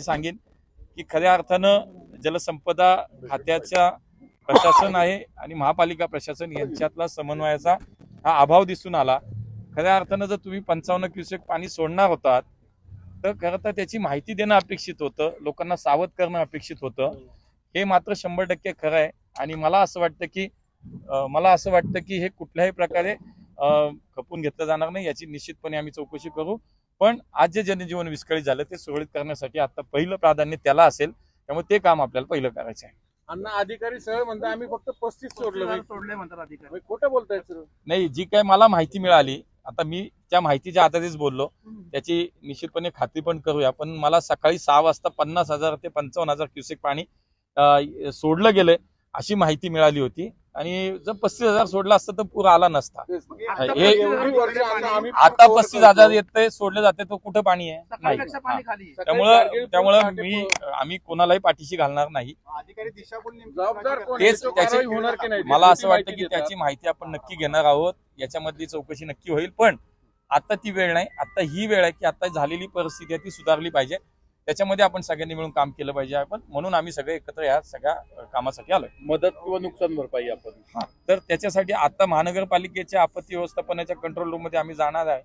सांगेन की खऱ्या अर्थानं जलसंपदा खात्याच्या प्रशासन आहे आणि महापालिका प्रशासन यांच्यातला समन्वयाचा हा अभाव दिसून आला. खऱ्या अर्थानं जर तुम्ही पंचावन्न क्युसेक पाणी सोडणार होतात तर खरं तर त्याची माहिती देणं अपेक्षित होतं लोकांना सावध करणं अपेक्षित होतं. हे मात्र शंभर टक्के खरं आहे आणि मला असं वाटतं की मला असं वाटतं की हे कुठल्याही प्रकारे खपून घेतलं जाणार नाही याची निश्चितपणे आम्ही चौकशी करू. पण आज जे जनजीवन विस्कळीत झालं ते सुरळीत करण्यासाठी आता पहिलं प्राधान्य त्याला असेल. त्यामुळे ते काम आपल्याला पहिलं करायचं आहे. अण्णा अधिकारी सरळ म्हणता आम्ही फक्त पस्तीस सोडलं सोडले म्हणतात अधिकारी. खोटं बोलताय सर नाही जी काय मला माहिती मिळाली आता मी त्या माहितीच्या आधारेच बोललो. त्याची निश्चितपणे खात्री पण करूया पण मला सकाळी सहा वाजता पन्नास हजार ते पंचावन्न हजार क्युसेक पाणी सोडलं गेलंय अशी माहिती मिळाली होती. आणि जर पस्तीस हजार सोडलं असतं तर पूर आला नसता. आता हे- पस्तीस हजार येते सोडले जाते तो कुठं पाणी आहे? नाही. सकाळपेक्षा पाणी खाली आहे. त्यामुळं त्यामुळं मी आम्ही कोणालाही पाठीशी घालणार नाही. तेच त्याची कारवाई होणार की नाही? मला असं वाटतं की. त्याची माहिती आपण नक्की घेणार आहोत. याच्यामधली चौकशी नक्की होईल. पण आता ती वेळ नाही. आता ही वेळ आहे की आता झालेली परिस्थिती आहे ती सुधारली पाहिजे. त्याच्यामध्ये आपण सगळ्यांनी मिळून काम केलं पाहिजे आपण. म्हणून आम्ही सगळे एकत्र या सगळ्या कामासाठी आलोय. मदत किंवा नुकसान भरपाई आपण. तर त्याच्यासाठी आता महानगरपालिकेच्या आपत्ती व्यवस्थापनाच्या कंट्रोल रूममध्ये आम्ही जाणार आहे.